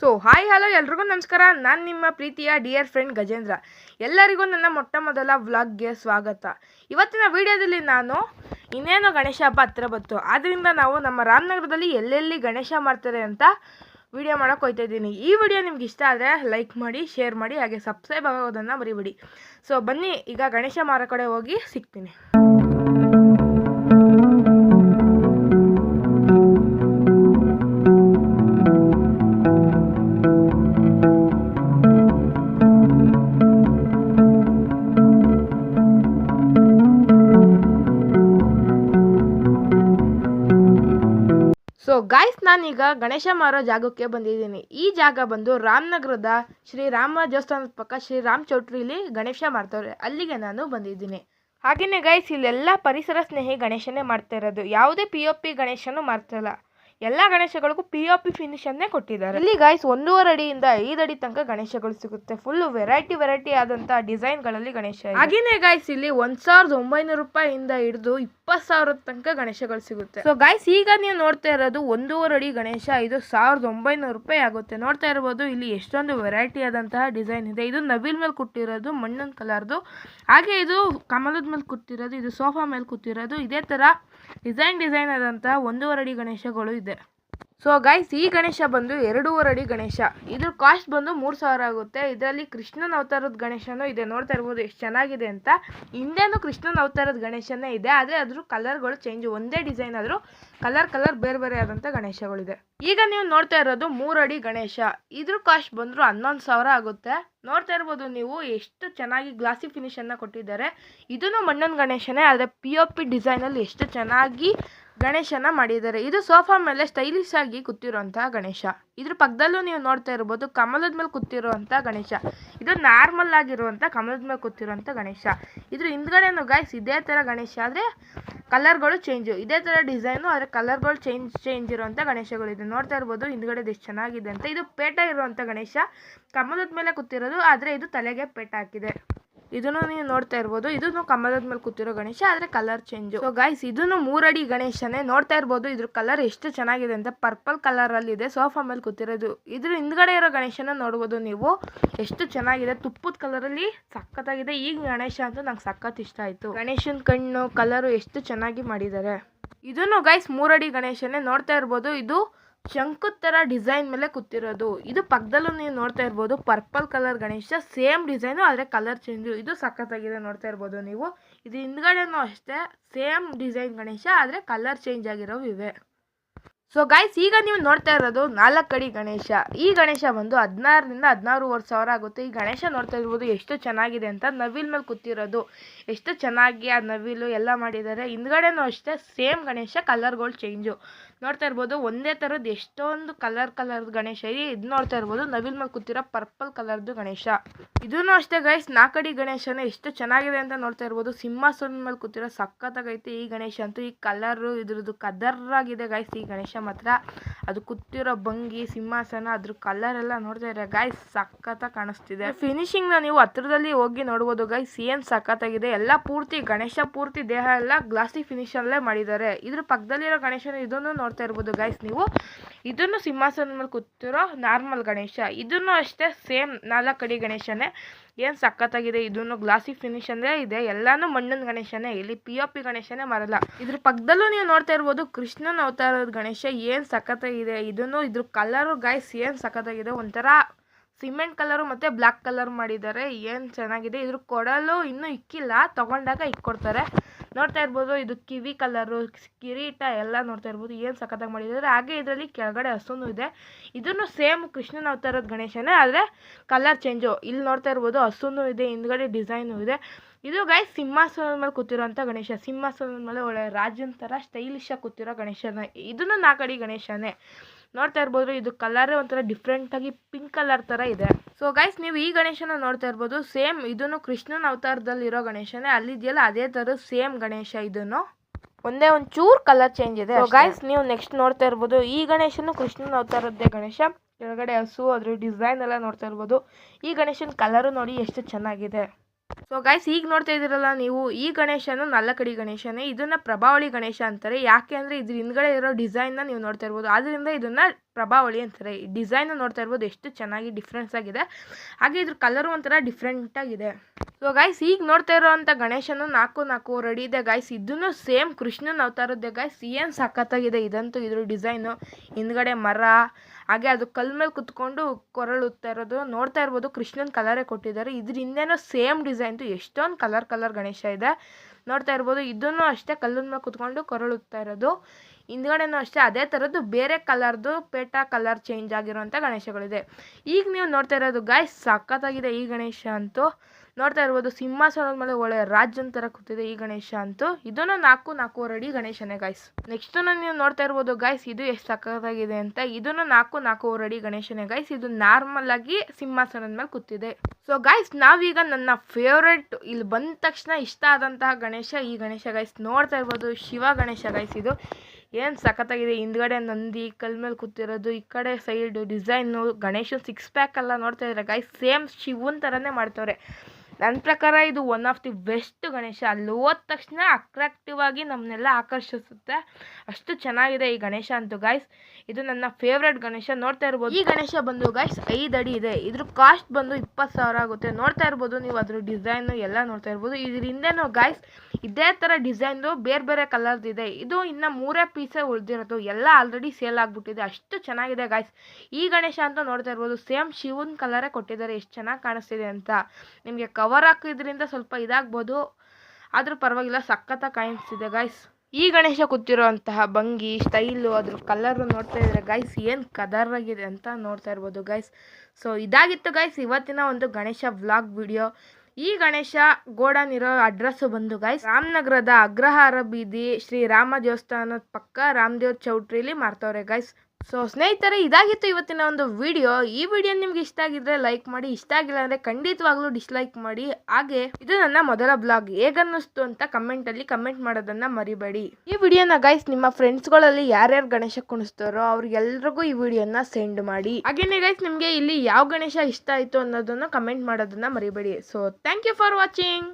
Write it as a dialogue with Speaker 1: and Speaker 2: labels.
Speaker 1: So hi hello ಎಲ್ರಿಗೂ ನಮಸ್ಕಾರ. ನಾನು ನಿಮ್ಮ ಪ್ರೀತಿಯ ಡಿಯರ್ ಫ್ರೆಂಡ್ ಗಜೇಂದ್ರ. ಎಲ್ಲರಿಗೂ ನನ್ನ ಮೊಟ್ಟ ಮೊದಲ ವ್ಲಾಗ್ಗೆ ಸ್ವಾಗತ. ಇವತ್ತಿನ ವಿಡಿಯೋದಲ್ಲಿ ನಾನು ಇನ್ನೇನು ಗಣೇಶ ಹಬ್ಬ ಹತ್ತಿರ ಬಂತು. ಆದ್ದರಿಂದ ನಾವು ನಮ್ಮ ರಾಮನಗರದಲ್ಲಿ ಎಲ್ಲೆಲ್ಲಿ ಗಣೇಶ ಮಾಡ್ತಾರೆ ಅಂತ ವಿಡಿಯೋ ಮಾಡೋಕೆ ಹೋಗ್ತಾ ಇದ್ದೀನಿ. ಈ ವಿಡಿಯೋ ನಿಮ್ಗೆ ಇಷ್ಟ ಆದರೆ ಲೈಕ್ ಮಾಡಿ ಶೇರ್ ಮಾಡಿ, ಹಾಗೆ ಸಬ್ಸ್ಕ್ರೈಬ್ ಆಗೋದನ್ನು ಮರಿಬಿಡಿ. ಸೊ ಬನ್ನಿ, ಈಗ ಗಣೇಶ ಮಾರೋ ಕಡೆ ಹೋಗಿ ಸಿಗ್ತೀನಿ. ಸೊ ಗಾಯ್ಸ್ ನಾನೀಗ ಗಣೇಶ ಮಾರೋ ಜಾಗಕ್ಕೆ ಬಂದಿದ್ದೀನಿ. ಈ ಜಾಗ ಬಂದು ರಾಮನಗರದ ಶ್ರೀ ರಾಮ ದೇವಸ್ಥಾನದ ಪಕ್ಕ ಶ್ರೀ ರಾಮ್ ಚೌಟ್ರಿಲಿ ಗಣೇಶ ಮಾಡ್ತವ್ರೆ ಅಲ್ಲಿಗೆ ನಾನು ಬಂದಿದ್ದೀನಿ. ಹಾಗೆಯೇ ಗೈಸ್ ಇಲ್ಲೆಲ್ಲ ಪರಿಸರ ಸ್ನೇಹಿ ಗಣೇಶನೇ ಮಾಡ್ತಾ ಇರೋದು. ಯಾವುದೇ ಪಿ ಒ ಪಿ ಗಣೇಶನೂ ಮಾಡ್ತಿಲ್ಲ. ಎಲ್ಲ ಗಣೇಶಗಳಿಗೂ ಪಿ ಒ ಪಿ ಫಿನಿಶನ್ನೇ ಕೊಟ್ಟಿದ್ದಾರೆ. ಇಲ್ಲಿ ಗೈಸ್ ಒಂದೂವರೆ ಅಡಿಯಿಂದ ಐದು ಅಡಿ ತನಕ ಗಣೇಶಗಳು ಸಿಗುತ್ತೆ. ಫುಲ್ ವೆರೈಟಿ ವೆರೈಟಿ ಆದಂತ ಡಿಸೈನ್ಗಳಲ್ಲಿ ಗಣೇಶ ಹಾಗೇನೆ ಗೈಸ್ ಇಲ್ಲಿ ಒಂದ್ ಸಾವಿರದ ಒಂಬೈನೂರು ರೂಪಾಯಿಯಿಂದ ಹಿಡಿದು ಇಪ್ಪತ್ತು ಸಾವಿರದ ತನಕ ಗಣೇಶಗಳು ಸಿಗುತ್ತೆ. ಸೊ ಗೈಸ್ ಈಗ ನೀವು ನೋಡ್ತಾ ಇರೋದು ಒಂದೂವರೆ ಅಡಿ ಗಣೇಶ ಇದು ಸಾವಿರದ ಒಂಬೈನೂರು ರೂಪಾಯಿ ಆಗುತ್ತೆ. ನೋಡ್ತಾ ಇರಬಹುದು ಇಲ್ಲಿ ಎಷ್ಟೊಂದು ವೆರೈಟಿ ಆದಂತಹ ಡಿಸೈನ್ ಇದೆ. ಇದು ನವಿಲ್ ಮೇಲೆ ಕುಟ್ಟಿರೋದು ಮಣ್ಣಿನ ಕಲರ್ದು ಹಾಗೆ ಇದು ಕಮಲದ ಮೇಲೆ ಕೂತಿರೋದು ಇದು ಸೋಫಾ ಮೇಲೆ ಕೂತಿರೋದು ಇದೇ ತರ ಡಿಸೈನ್ ಡಿಸೈನ್ ಆದಂತಹ ಒಂದೂವರೆ ಅಡಿ ಗಣೇಶಗಳು ಇದೆ. ಸೊ ಗೈಸ್ ಈ ಗಣೇಶ ಬಂದು ಎರಡೂವರೆ ಅಡಿ ಗಣೇಶ. ಇದ್ರ ಕಾಸ್ಟ್ ಬಂದು ಮೂರು ಸಾವಿರ ಆಗುತ್ತೆ. ಇದರಲ್ಲಿ ಕೃಷ್ಣನ ಅವತಾರದ ಗಣೇಶನೂ ಇದೆ. ನೋಡ್ತಾ ಇರ್ಬೋದು ಎಷ್ಟು ಚೆನ್ನಾಗಿದೆ ಅಂತ. ಹಿಂದೆನೂ ಕೃಷ್ಣನ ಅವತಾರದ ಗಣೇಶನೇ ಇದೆ. ಆದರೆ ಅದ್ರ ಕಲರ್ಗಳು ಚೇಂಜ್ ಒಂದೇ ಡಿಸೈನ್ ಆದರೂ ಕಲರ್ ಕಲರ್ ಬೇರೆ ಬೇರೆ ಆದಂಥ ಗಣೇಶಗಳಿದೆ. ಈಗ ನೀವು ನೋಡ್ತಾ ಇರೋದು ಮೂರು ಅಡಿ ಗಣೇಶ. ಇದ್ರ ಕಾಸ್ಟ್ ಬಂದರೂ ಹನ್ನೊಂದು ಸಾವಿರ ಆಗುತ್ತೆ. ನೋಡ್ತಾ ಇರ್ಬೋದು ನೀವು ಎಷ್ಟು ಚೆನ್ನಾಗಿ ಗ್ಲಾಸಿ ಫಿನಿಶನ್ನು ಕೊಟ್ಟಿದ್ದಾರೆ. ಇದನ್ನು ಮಣ್ಣನ ಗಣೇಶನೇ, ಆದರೆ ಪಿ ಒ ಪಿ ಡಿಸೈನಲ್ಲಿ ಎಷ್ಟು ಚೆನ್ನಾಗಿ ಗಣೇಶನ ಮಾಡಿದ್ದಾರೆ. ಇದು ಸೋಫಾ ಮೇಲೆ ಸ್ಟೈಲಿಶ್ ಆಗಿ ಕೂತಿರುವಂತಹ ಗಣೇಶ. ಇದ್ರ ಪಕ್ಕದಲ್ಲೂ ನೀವು ನೋಡ್ತಾ ಇರಬಹುದು ಕಮಲದ ಮೇಲೆ ಕೂತಿರುವಂಥ ಗಣೇಶ. ಇದು ನಾರ್ಮಲ್ ಆಗಿರುವಂಥ ಕಮಲದ ಮೇಲೆ ಕೂತಿರುವಂಥ ಗಣೇಶ. ಇದ್ರ ಹಿಂದ್ಗಡೆನೂ ಗಾಯ್ಸ್ ಇದೇ ತರ ಗಣೇಶ ಆದರೆ ಕಲರ್ಗಳು ಚೇಂಜು ಇದೇ ತರ ಡಿಸೈನು ಆದರೆ ಕಲರ್ಗಳು ಚೇಂಜ್ ಚೇಂಜ್ ಇರುವಂತಹ ಗಣೇಶಗಳು ಇದು ನೋಡ್ತಾ ಇರ್ಬೋದು ಹಿಂದ್ಗಡೆ ಎಷ್ಟು ಚೆನ್ನಾಗಿದೆ ಅಂತ. ಇದು ಪೇಟ ಇರುವಂಥ ಗಣೇಶ. ಕಮಲದ ಮೇಲೆ ಕೂತಿರೋದು, ಆದರೆ ಇದು ತಲೆಗೆ ಪೇಟ ಹಾಕಿದೆ. ಇದನ್ನು ನೀವು ನೋಡ್ತಾ ಇರ್ಬೋದು. ಇದನ್ನು ಕಮಲದ ಮೇಲೆ ಕೂತಿರೋ ಗಣೇಶ, ಆದರೆ ಕಲರ್ ಚೇಂಜ್ ಸೊ ಗೈಸ್ ಇದನ್ನು ಮೂರಡಿ ಗಣೇಶನೇ ನೋಡ್ತಾ ಇರ್ಬೋದು. ಇದ್ರ ಕಲರ್ ಎಷ್ಟು ಚೆನ್ನಾಗಿದೆ ಅಂತ ಪರ್ಪಲ್ ಕಲರ್ ಅಲ್ಲಿ ಇದೆ. ಸೋಫಾ ಮೇಲೆ ಕೂತಿರೋದು. ಇದ್ರ ಹಿಂದ್ಗಡೆ ಇರೋ ಗಣೇಶನ ನೋಡ್ಬೋದು ನೀವು. ಎಷ್ಟು ಚೆನ್ನಾಗಿದೆ. ತುಪ್ಪದ ಕಲರಲ್ಲಿ ಸಖತ್ತಾಗಿದೆ. ಈ ಗಣೇಶ ಅಂತೂ ನಂಗೆ ಸಖತ್ ಇಷ್ಟ ಆಯ್ತು. ಗಣೇಶನ ಕಣ್ಣು ಕಲರು ಎಷ್ಟು ಚೆನ್ನಾಗಿ ಮಾಡಿದ್ದಾರೆ. ಇದನ್ನು ಗೈಸ್ ಮೂರಡಿ ಗಣೇಶನೇ ನೋಡ್ತಾ ಇರ್ಬೋದು. ಇದು ಶಂಕುದ ಥರ ಡಿಸೈನ್ ಮೇಲೆ ಕೂತಿರೋದು. ಇದು ಪಕ್ಕದಲ್ಲೂ ನೀವು ನೋಡ್ತಾ ಇರ್ಬೋದು. Purple colour Ganesha, same design, ಆದರೆ ಕಲರ್ ಚೇಂಜು. ಇದು ಸಖತ್ತಾಗಿದೆ ನೋಡ್ತಾ ಇರ್ಬೋದು ನೀವು. ಇದು ಹಿಂದ್ಗಡೆನೂ ಅಷ್ಟೇ, ಸೇಮ್ ಡಿಸೈನ್ ಗಣೇಶ, ಆದರೆ ಕಲರ್ ಚೇಂಜ್ ಆಗಿರೋವು ಇವೆ. ಸೊ ಗೈಸ್ ಈಗ ನೀವು ನೋಡ್ತಾ ಇರೋದು ನಾಲ್ಕು ಅಡಿ ಗಣೇಶ. ಈ ಗಣೇಶ ಬಂದು ಹದಿನಾರರಿಂದ ಹದಿನಾರೂವರೆ ಸಾವಿರ ಆಗುತ್ತೆ. ಈ ಗಣೇಶ ನೋಡ್ತಾ ಇರ್ಬೋದು ಎಷ್ಟು ಚೆನ್ನಾಗಿದೆ ಅಂತ ನವಿಲ್ ಮೇಲೆ ಕೂತಿರೋದು. ಎಷ್ಟು ಚೆನ್ನಾಗಿ ಆ ನವಿಲು ಎಲ್ಲ ಮಾಡಿದ್ದಾರೆ. ಹಿಂದ್ಗಡೆನೂ ಅಷ್ಟೇ, ಸೇಮ್ ಗಣೇಶ, ಕಲರ್ಗಳು ಚೇಂಜು. ನೋಡ್ತಾ ಇರ್ಬೋದು, ಒಂದೇ ಥರದ್ದು ಎಷ್ಟೊಂದು ಕಲರ್ ಕಲರ್ದು ಗಣೇಶ ಇದೆ. ಇದು ನೋಡ್ತಾ ಇರ್ಬೋದು, ನವಿಲ್ ಮೇಲೆ ಕೂತಿರೋ ಪರ್ಪಲ್ ಕಲರ್ದು ಗಣೇಶ. ಇದನ್ನು ಅಷ್ಟೇ ಗೈಸ್ ನಾಲ್ಕಡಿ ಗಣೇಶನ ಎಷ್ಟು ಚೆನ್ನಾಗಿದೆ ಅಂತ ನೋಡ್ತಾ ಇರ್ಬೋದು. ಸಿಂಹಾಸನ ಮೇಲೆ ಕೂತಿರೋ ಸಖತ್ತಾಗೈತೆ ಈ ಗಣೇಶ ಅಂತೂ. ಈ ಕಲರು, ಇದ್ರದ್ದು ಕದರಾಗಿದೆ ಗೈಸ್ ಈ ಗಣೇಶ ಮಾತ್ರ. ಅದು ಕೂತಿರೋ ಭಂಗಿ, ಸಿಂಹಾಸನ, ಅದ್ರ ಕಲರ್ ಎಲ್ಲ ನೋಡ್ತಾ ಇರೋ ಗೈಸ್ ಸಖತ್ತಾಗಿ ಕಾಣಿಸ್ತಿದೆ. ಫಿನಿಶಿಂಗ್ ನೀವು ಹತ್ರದಲ್ಲಿ ಹೋಗಿ ನೋಡ್ಬೋದು ಗೈಸ್ ಏನ್ ಸಖತ್ತಾಗಿದೆ. ಎಲ್ಲ ಪೂರ್ತಿ ಗಣೇಶ ಪೂರ್ತಿ ದೇಹ ಎಲ್ಲ ಗ್ಲಾಸಿ ಫಿನಿಶ್ ಅಲ್ಲೇ ಮಾಡಿದ್ದಾರೆ. ಇದ್ರ ಪಕ್ಕದಲ್ಲಿರೋ ಗಣೇಶನ ಇದನ್ನು ನೋಡ್ತಾ ಇರ್ಬೋದು ಗೈಸ್ ನೀವು. ಇದನ್ನು ಸಿಂಹಾಸನ ಮೇಲೆ ಕೂತಿರೋ ನಾರ್ಮಲ್ ಗಣೇಶ. ಇದನ್ನು ಅಷ್ಟೇ ಸೇಮ್ ನಾಲ್ಕು ಅಡಿ ಗಣೇಶನೇ. ಏನು ಸಖತ್ತಾಗಿದೆ, ಇದನ್ನು ಗ್ಲಾಸಿ ಫಿನಿಶ್ ಅಂದರೆ ಇದೆ. ಎಲ್ಲಾನು ಮಣ್ಣಿನ ಗಣೇಶನೇ. ಇಲ್ಲಿ ಪಿ ಒ ಪಿ ಗಣೇಶನೇ ಮರಲ್ಲ. ಇದ್ರ ಪಕ್ಕದಲ್ಲೂ ನೀವು ನೋಡ್ತಾ ಇರ್ಬೋದು ಕೃಷ್ಣನ ಅವತಾರದ ಗಣೇಶ ಏನು ಸಖತ್ತಾಗಿದೆ, ಇದನ್ನು ಇದ್ರ ಕಲರು ಗೈಸ್ ಏನು ಸಖತ್ತಾಗಿದೆ ಒಂಥರ ಸಿಮೆಂಟ್ ಕಲರು ಮತ್ತು ಬ್ಲ್ಯಾಕ್ ಕಲರ್ ಮಾಡಿದ್ದಾರೆ. ಏನು ಚೆನ್ನಾಗಿದೆ? ಇದ್ರ ಕೊಡಲು ಇನ್ನೂ ಇಕ್ಕಿಲ್ಲ. ತಗೊಂಡಾಗ ಇಕ್ಕೊಡ್ತಾರೆ. ನೋಡ್ತಾ ಇರ್ಬೋದು, ಇದು ಕಿವಿ ಕಲರು, ಕಿರೀಟ ಎಲ್ಲ ನೋಡ್ತಾ ಇರ್ಬೋದು. ಏನು ಸಖತ್ತಾಗಿ ಮಾಡಿದ್ದಾರೆ? ಹಾಗೆ ಇದರಲ್ಲಿ ಕೆಳಗಡೆ ಹಸುನು ಇದೆ. ಇದನ್ನು ಸೇಮ್ ಕೃಷ್ಣನ ಅವತಾರದ ಗಣೇಶನೇ, ಆದರೆ ಕಲರ್ ಚೇಂಜು. ಇಲ್ಲಿ ನೋಡ್ತಾ ಇರ್ಬೋದು, ಹಸುನು ಇದೆ, ಹಿಂದ್ಗಡೆ ಡಿಸೈನು ಇದೆ. ಇದು ಗಾಯ್ ಸಿಂಹಾಸನದ ಮೇಲೆ ಕೂತಿರೋಂಥ ಗಣೇಶ. ಸಿಂಹಾಸನದ ಮೇಲೆ ಒಳ್ಳೆ ರಾಜನ ಥರ ಸ್ಟೈಲಿಶಾಗಿ ಕೂತಿರೋ ಗಣೇಶನ ಇದನ್ನು ನಾಲ್ಕಡಿ ಗಣೇಶನೇ. ನೋಡ್ತಾ ಇರ್ಬೋದು ಇದು ಕಲರ್ ಒಂಥರ ಡಿಫ್ರೆಂಟಾಗಿ ಪಿಂಕ್ ಕಲರ್ ಥರ ಇದೆ. ಸೊ ಗೈಸ್ ನೀವು ಈ ಗಣೇಶನ ನೋಡ್ತಾ ಇರ್ಬೋದು ಸೇಮ್ ಇದನ್ನು ಕೃಷ್ಣನ ಅವತಾರದಲ್ಲಿರೋ ಗಣೇಶನೇ ಅಲ್ಲಿದೆಯಲ್ಲ ಅದೇ ಥರ ಸೇಮ್ ಗಣೇಶ ಇದನ್ನು. ಒಂದೇ ಒಂದು ಚೂರು ಕಲರ್ ಚೇಂಜ್ ಇದೆ ಗೈಸ್ ನೀವು ನೆಕ್ಸ್ಟ್ ನೋಡ್ತಾ ಇರ್ಬೋದು ಈ ಗಣೇಶನು ಕೃಷ್ಣನ ಅವತಾರದ್ದೇ ಗಣೇಶ. ಕೆಳಗಡೆ ಹಸು ಅದ್ರ ಡಿಸೈನ್ ಎಲ್ಲ ನೋಡ್ತಾ ಇರ್ಬೋದು. ಈ ಗಣೇಶನ ಕಲರು ನೋಡಿ ಎಷ್ಟು ಚೆನ್ನಾಗಿದೆ. ಸೊ ಗೈಸ್ ಈಗ ನೋಡ್ತಾ ಇದ್ದೀರಲ್ಲ ನೀವು ಈ ಗಣೇಶನ ನಲ್ಲಕಡಿ ಗಣೇಶನೇ, ಇದನ್ನ ಪ್ರಭಾವಳಿ ಗಣೇಶ ಅಂತಾರೆ. ಯಾಕೆ ಅಂದರೆ ಇದ್ರ ಹಿಂದ್ಗಡೆ ಇರೋ ಡಿಸೈನ್ನ ನೀವು ನೋಡ್ತಾ ಇರ್ಬೋದು. ಆದ್ದರಿಂದ ಇದನ್ನ ಪ್ರಭಾವಳಿ ಅಂತಾರೆ. ಈ ಡಿಸೈನ್ ನೋಡ್ತಾ ಇರ್ಬೋದು. ಎಷ್ಟು ಚೆನ್ನಾಗಿ ಡಿಫ್ರೆನ್ಸ್ ಆಗಿದೆ. ಹಾಗೆ ಇದ್ರ ಕಲರು ಒಂಥರ ಡಿಫ್ರೆಂಟ್ ಆಗಿದೆ. ಸೊ ಗಾಯ್ಸ್ ಈಗ ನೋಡ್ತಾ ಇರೋವಂಥ ಗಣೇಶನು ನಾಲ್ಕು ನಾಲ್ಕು ರೆಡಿ ಇದೆ. ಗಾಯ್ಸ್ ಇದನ್ನು ಸೇಮ್ ಕೃಷ್ಣನ ಅವತಾರದ್ದೇ ಗಾಯ್ಸ್ ಏನು ಸಖತ್ತಾಗಿದೆ ಇದಂತೂ ಇದ್ರ ಡಿಸೈನು ಹಿಂದ್ಗಡೆ ಮರ, ಹಾಗೆ ಅದು ಕಲ್ ಮೇಲೆ ಕುತ್ಕೊಂಡು ಕೊರಳುತ್ತಾ ಇರೋದು. ನೋಡ್ತಾ ಇರ್ಬೋದು ಕೃಷ್ಣನ ಕಲರೇ ಕೊಟ್ಟಿದ್ದಾರೆ. ಇದ್ರ ಸೇಮ್ ಡಿಸೈನ್ದು ಎಷ್ಟೊಂದು ಕಲರ್ ಕಲರ್ ಗಣೇಶ ಇದೆ. ನೋಡ್ತಾ ಇರ್ಬೋದು ಇದನ್ನು ಅಷ್ಟೇ ಕಲ್ಲಿನ ಮೇಲೆ ಕುತ್ಕೊಂಡು ಕೊರಳುತ್ತಾ ಇರೋದು. ಹಿಂದ್ಗಡೆನೂ ಅಷ್ಟೇ ಅದೇ ಥರದ್ದು ಬೇರೆ ಕಲರ್ದು ಪೇಟಾ ಕಲರ್ ಚೇಂಜ್ ಆಗಿರುವಂಥ ಗಣೇಶಗಳಿದೆ. ಈಗ ನೀವು ನೋಡ್ತಾ ಇರೋದು ಗಾಯ್ಸ್ ಸಖತ್ತಾಗಿದೆ ಈ ಗಣೇಶ ಅಂತೂ. ನೋಡ್ತಾ ಇರ್ಬೋದು, ಸಿಂಹಾಸನದ ಮೇಲೆ ಒಳ್ಳೆ ರಾಜನ್ ಥರ ಕೂತಿದೆ ಈ ಗಣೇಶ ಅಂತೂ. ಇದನ್ನು ನಾಲ್ಕು, ನಾಲ್ಕೂವರೆ ಅಡಿ ಗಣೇಶನೇ ಗಾಯ್ಸ್ ನೆಕ್ಸ್ಟ್ ನೀವು ನೋಡ್ತಾ ಇರ್ಬೋದು ಗಾಯ್ಸ್ ಇದು ಎಷ್ಟು ಸಕ್ಕತ್ತಾಗಿದೆ ಅಂತ. ಇದನ್ನು ನಾಲ್ಕು, ನಾಲ್ಕೂವರೆ ಅಡಿ ಗಣೇಶನೇ ಗಾಯ್ಸ್ ಇದು ನಾರ್ಮಲ್ ಆಗಿ ಸಿಂಹಾಸನದ ಮೇಲೆ ಕೂತಿದೆ. ಸೊ ಗಾಯ್ಸ್ ನಾವೀಗ ನನ್ನ ಫೇವ್ರೆಟ್ ಇಲ್ಲಿ ಬಂದ ತಕ್ಷಣ ಇಷ್ಟ ಆದಂತಹ ಗಣೇಶ ಈ ಗಣೇಶ ಗಾಯ್ಸ್ ನೋಡ್ತಾ ಇರ್ಬೋದು, ಶಿವ ಗಣೇಶ ಗಾಯ್ಸ್ ಇದು. ಏನು ಸಖತ್ತಾಗಿದೆ, ಹಿಂದ್ಗಡೆ ನಂದಿ, ಕಲ್ ಮೇಲೆ ಕೂತಿರೋದು, ಈ ಕಡೆ ಸೈಡ್ ಡಿಸೈನು ಗಣೇಶನ್ ಸಿಕ್ಸ್ ಪ್ಯಾಕ್ ಎಲ್ಲ ನೋಡ್ತಾ ಇದ್ರೆ ಗಾಯ್ಸ್ ಸೇಮ್ ಶಿವನ್ ಥರನೇ ಮಾಡ್ತವ್ರೆ. ನನ್ನ ಪ್ರಕಾರ ಇದು one of the best Ganesha. ಅಲ್ಲಿ ಹೋದ ತಕ್ಷಣ ಅಟ್ರಾಕ್ಟಿವ್ ಆಗಿ ನಮ್ಮನ್ನೆಲ್ಲ ಆಕರ್ಷಿಸುತ್ತೆ. ಅಷ್ಟು ಚೆನ್ನಾಗಿದೆ ಈ ಗಣೇಶ ಅಂತೂ ಗಾಯ್ಸ್ ಇದು ನನ್ನ ಫೇವ್ರೆಟ್ ಗಣೇಶ. ನೋಡ್ತಾ ಇರ್ಬೋದು. ಈ ಗಣೇಶ ಬಂದು ಗಾಯ್ಸ್ ಐದು ಅಡಿ ಇದೆ. ಇದ್ರ ಕಾಸ್ಟ್ ಬಂದು ಇಪ್ಪತ್ತು ಸಾವಿರ ಆಗುತ್ತೆ. ನೋಡ್ತಾ ಇರ್ಬೋದು ನೀವು ಅದ್ರ ಡಿಸೈನು ಎಲ್ಲ ನೋಡ್ತಾ ಇರ್ಬೋದು. ಇದ್ರ ಹಿಂದೆನೂ ಗಾಯ್ಸ್ ಇದೇ ಥರ ಡಿಸೈನ್ದು ಬೇರೆ ಬೇರೆ ಕಲರ್ದು ಇದೆ. ಇದು ಇನ್ನು ಮೂರೇ ಪೀಸೇ ಉಳಿದಿರೋದು. ಎಲ್ಲ ಆಲ್ರೆಡಿ ಸೇಲ್ ಆಗಿಬಿಟ್ಟಿದೆ. ಅಷ್ಟು ಚೆನ್ನಾಗಿದೆ ಗಾಯ್ಸ್ ಈ ಗಣೇಶ ಅಂತ ನೋಡ್ತಾ ಇರ್ಬೋದು. ಸೇಮ್ ಶಿವನ್ ಕಲರೇ ಕೊಟ್ಟಿದ್ದಾರೆ. ಎಷ್ಟು ಚೆನ್ನಾಗಿ ಕಾಣಿಸ್ತಿದೆ ಅಂತ. ನಿಮಗೆ ಕವರ್ ಹಾಕಿದ್ರಿಂದ ಸ್ವಲ್ಪ ಇದಾಗ್ಬೋದು. ಆದರೂ ಪರವಾಗಿಲ್ಲ ಸಖತ್ತಾಗಿ ಕಾಣಿಸ್ತಿದೆ ಗಾಯ್ಸ್ ಈ ಗಣೇಶ ಕೂತಿರೋಂತಹ ಭಂಗಿ ಸ್ಟೈಲು ಅದ್ರ ಕಲರು ನೋಡ್ತಾ ಇದ್ರೆ ಗಾಯ್ಸ್ ಏನು ಆಗಿದೆ ಅಂತ ನೋಡ್ತಾ ಇರ್ಬೋದು ಗೈಸ್ ಸೊ ಇದಾಗಿತ್ತು ಗೈಸ್ ಇವತ್ತಿನ ಒಂದು ಗಣೇಶ ವ್ಲಾಗ್ ವಿಡಿಯೋ ಈ ಗಣೇಶ ಗೋಡನ್ ಇರೋ ಅಡ್ರೆಸ್ಸು ಬಂದು ಗೈಸ್ ರಾಮನಗರದ ಅಗ್ರಹಾರ ಬೀದಿ ಶ್ರೀ ರಾಮ ದೇವಸ್ಥಾನದ ಪಕ್ಕ ರಾಮದೇವ್ ಚೌಟ್ರಿಲಿ ಮಾರ್ತವ್ರೆ ಗಾಯ್ಸ್ ಸೊ ಸ್ನೇಹಿತರೆ, ಇದಾಗಿತ್ತು ಇವತ್ತಿನ ಒಂದು ವಿಡಿಯೋ ಈ ವಿಡಿಯೋ ನಿಮ್ಗೆ ಇಷ್ಟ ಆಗಿದ್ರೆ ಲೈಕ್ ಮಾಡಿ, ಇಷ್ಟ ಆಗಿಲ್ಲ ಅಂದರೆ ಖಂಡಿತವಾಗ್ಲೂ ಡಿಸ್ಲೈಕ್ ಮಾಡಿ. ಹಾಗೆ, ಇದು ನನ್ನ ಮೊದಲ ಬ್ಲಾಗ್ ಹೇಗನ್ನಿಸ್ತು ಅಂತ ಕಮೆಂಟಲ್ಲಿ ಕಮೆಂಟ್ ಮಾಡೋದನ್ನ ಮರಿಬೇಡಿ. ಈ ವಿಡಿಯೋನ ಗೈಸ್ ನಿಮ್ಮ ಫ್ರೆಂಡ್ಸ್ಗಳಲ್ಲಿ ಯಾರ್ಯಾರು ಗಣೇಶ ಕುಣಿಸ್ತಾರೋ ಅವ್ರಿಗೆಲ್ರಿಗೂ ಈ ವಿಡಿಯೋನ ಸೆಂಡ್ ಮಾಡಿ. ಹಾಗೇನೆ ಗೈಸ್ ನಿಮಗೆ ಇಲ್ಲಿ ಯಾವ ಗಣೇಶ ಇಷ್ಟ ಆಯಿತು ಅನ್ನೋದನ್ನು ಕಮೆಂಟ್ ಮಾಡೋದನ್ನ ಮರಿಬೇಡಿ. So thank you for watching